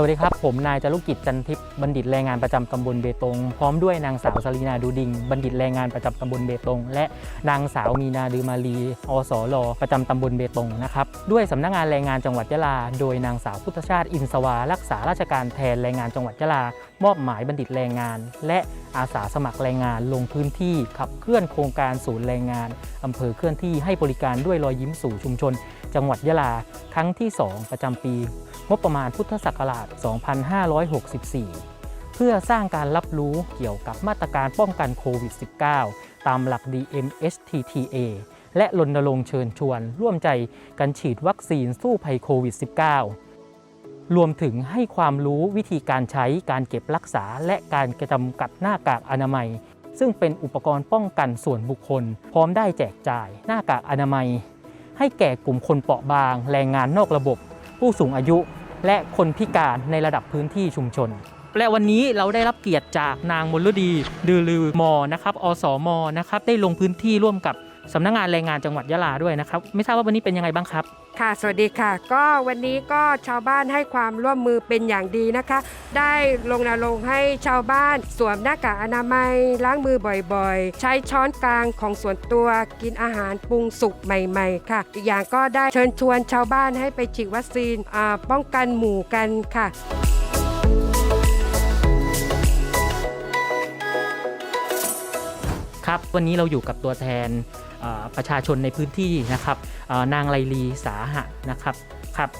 สวัสดีครับ ผมนายจารุกิจจันทิพย์บัณฑิตแรงงานประจำตำบลเบตง พร้อมด้วยนางสาวสลีนาดูดิง บัณฑิตแรงงานประจำตำบลเบตง และนางสาวมีนาดือมาลีอสรประจำตำบลเบตงนะครับด้วยสำนักงานแรงงานจังหวัดยะลา โดยนางสาวพุทธชาติอินสวารักษาราชการแทนแรงงานจังหวัดยะลามอบหมายบัณฑิตแรงงาน และอาสาสมัครแรงงานลงพื้นที่ขับเคลื่อนโครงการศูนย์แรงงานอำเภอเคลื่อนที่ให้บริการด้วยรอยยิ้มสู่ชุมชน จังหวัดยะลาครั้งที่ 2 ประจำปี งบประมาณพุทธศักราช 2564 เพื่อสร้างการรับรู้เกี่ยวกับมาตรการป้องกันโควิด -19 ตามหลัก DMHTTA และรณรงค์เชิญชวน ร่วมใจกันฉีดวัคซีนสู้ภัยโควิด -19 รวมถึงให้ความรู้วิธีการใช้การเก็บรักษา และการกระจำกัดหน้ากากอนามัย ซึ่งเป็นอุปกรณ์ป้องกันส่วนบุคคล พร้อมได้แจกจ่ายหน้ากากอนามัย ให้แก่กลุ่มคนเปราะบาง แรงงานนอกระบบ ผู้สูงอายุ และคนพิการในระดับพื้นที่ชุมชน และวันนี้เราได้รับเกียรติจากนางมลดีดือลือมอนะครับอสมนะครับได้ลงพื้นที่ร่วมกับ สำนักงานแรงงานจังหวัดยะลาด้วยนะครับ ไม่ทราบว่าวันนี้เป็นยังไงบ้างครับ ค่ะ สวัสดีค่ะ ก็วันนี้ก็ชาวบ้านให้ความร่วมมือเป็นอย่างดีนะคะ ได้ลงนรงให้ชาวบ้าน สวมหน้ากากอนามัยล้างมือบ่อยๆ ใช้ช้อนกลางของส่วนตัวกินอาหารปรุงสุกใหม่ ๆ ค่ะ อีกอย่างก็ได้เชิญชวนชาวบ้านให้ไปฉีดวัคซีนป้องกันหมู่กันค่ะ ครับวันนี้เราอยู่กับตัวแทนประชาชนในพื้นที่นะครับนางไลลีสาหะนะครับครับ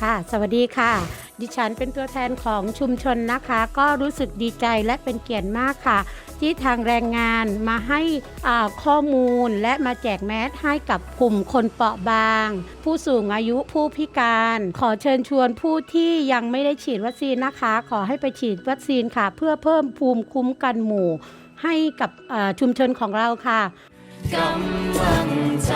ค่ะสวัสดีค่ะ ดิฉันเป็นตัวแทนของชุมชนนะคะ ก็รู้สึกดีใจและเป็นเกียรติมากค่ะ ที่ทางแรงงานมาให้ข้อมูลและมาแจกแมสให้กับกลุ่มคนเปราะบาง ผู้สูงอายุผู้พิการ ขอเชิญชวนผู้ที่ยังไม่ได้ฉีดวัคซีนนะคะ ขอให้ไปฉีดวัคซีนค่ะ เพื่อเพิ่มภูมิคุ้มกันหมู่ ให้กับชุมชนของเราค่ะกำลังใจ